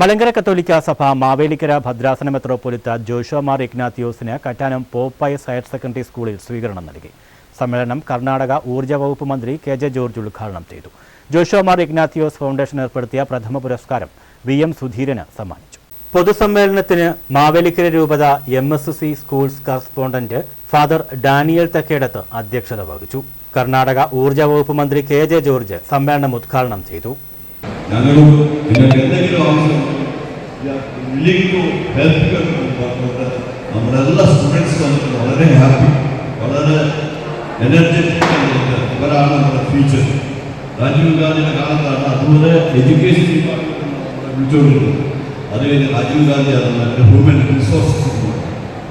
മലങ്കര കത്തോലിക്ക സഭ മാവേലിക്കര ഭദ്രാസന മെത്രോപൊലിത്ത ജോഷോ Mar ഇഗ്നാത്തിയോസിന് Kattanam Pope Pius higher secondary സ്കൂളിൽ സ്വീകരണം നൽകി. സമ്മേളനം കർണാടക ഊർജ വകുപ്പ് മന്ത്രി കെ ജെ ജോർജ് ഉദ്ഘാടനം ചെയ്തു. ജോഷോ മാർ ഇഗ്നാത്തിയോസ് ഫൗണ്ടേഷൻ ഏർപ്പെടുത്തിയ പ്രഥമ പുരസ്കാരം വി എം സുധീരന് സമ്മാനിച്ചു. പൊതുസമ്മേളനത്തിന് മാവേലിക്കര രൂപത M S C schools correspondent father Daniel Thakkedath അധ്യക്ഷത വഹിച്ചു. കർണാടക ഊർജ വകുപ്പ് മന്ത്രി കെ ജെ ജോർജ് സമ്മേളനം ഉദ്ഘാടനം ചെയ്തു. ഞങ്ങളും നിങ്ങൾക്ക് എന്തെങ്കിലും ആവശ്യം വില്ലിംഗ് ടു ഹെൽപ്പ് പറഞ്ഞിട്ട് നമ്മുടെ എല്ലാ വളരെ ഹാപ്പി വളരെ എനർജറ്റിക് ആയിട്ട് ഇവരാണ് നമ്മുടെ ഫ്യൂച്ചർ രാജീവ് ഗാന്ധിയുടെ കാലത്താണ് അതുപോലെ എഡ്യൂക്കേഷൻ ഡിപ്പാർട്ട്മെന്റ് വിളിച്ചുകൊണ്ടിരുന്നത് അത് കഴിഞ്ഞ് രാജീവ് ഗാന്ധിയാണ് നമ്മുടെ ഹ്യൂമൻ റിസോഴ്സസ്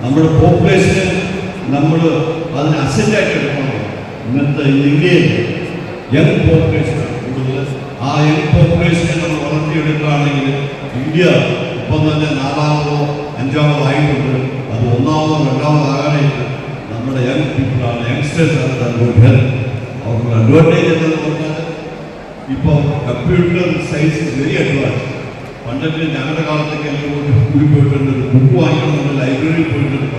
നമ്മുടെ പോപ്പുലേഷനെ നമ്മൾ അതിനെ അസെന്റായിട്ട് എടുക്കണം. ഇന്നത്തെ ഇന്ത്യയിൽ യങ് പോപ്പുലേഷനാണ് കൂടുതൽ ആ യങ് പോപ്പുലേഷനെ നമ്മൾ വളർത്തിയെടുക്കുകയാണെങ്കിൽ ഇന്ത്യ ഇപ്പം തന്നെ നാലാമതോ അഞ്ചാമതോ ആയിട്ടുണ്ട്. അത് ഒന്നാമതോ രണ്ടാമതോ ആകാനായിട്ട് നമ്മുടെ യങ് പീപ്പിളാണ് യങ്സ്റ്റേഴ്സ് ആണ് ഗുഡ് അവർക്ക് അഡ്വാന്റേജ് എന്തെന്ന് പറഞ്ഞാൽ ഇപ്പോൾ കമ്പ്യൂട്ടർ സയൻസ് വെരി അഡ്വാൻസ് പണ്ടൊക്കെ ഞങ്ങളുടെ കാലത്തൊക്കെ എല്ലാം കൂടി പോയിട്ടുണ്ട് ബുക്ക് വാങ്ങിക്കണമെന്ന് ലൈബ്രറിയിൽ പോയിട്ടുണ്ട്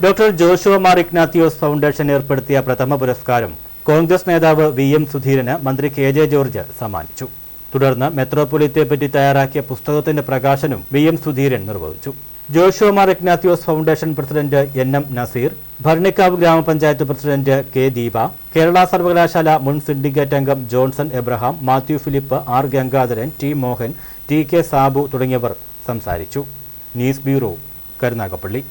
doctor Joshua Mar Ignatius foundation ഏർപ്പെടുത്തിയ പ്രഥമ പുരസ്കാരം കോൺഗ്രസ് നേതാവ് വി എം സുധീരന് മന്ത്രി കെ ജെ ജോർജ് സമ്മാനിച്ചു. തുടർന്ന് മെത്രോപൊലിത്തെ തയ്യാറാക്കിയ പുസ്തകത്തിന്റെ പ്രകാശനം വി എം സുധീരൻ നിർവഹിച്ചു. Joshomar Mar Ignatios foundation president N M Nazeer Bharanikkavu ഗ്രാമപഞ്ചായത്ത് പ്രസിഡന്റ് കെ ദീപ കേരള സർവകലാശാല മുൻ സിൻഡിക്കേറ്റ് അംഗം Johnson Abraham Mathew Philip R Gangadharan T Mohan T K Sabu തുടങ്ങിയവർ സംസാരിച്ചു. News bureau Karunagappally.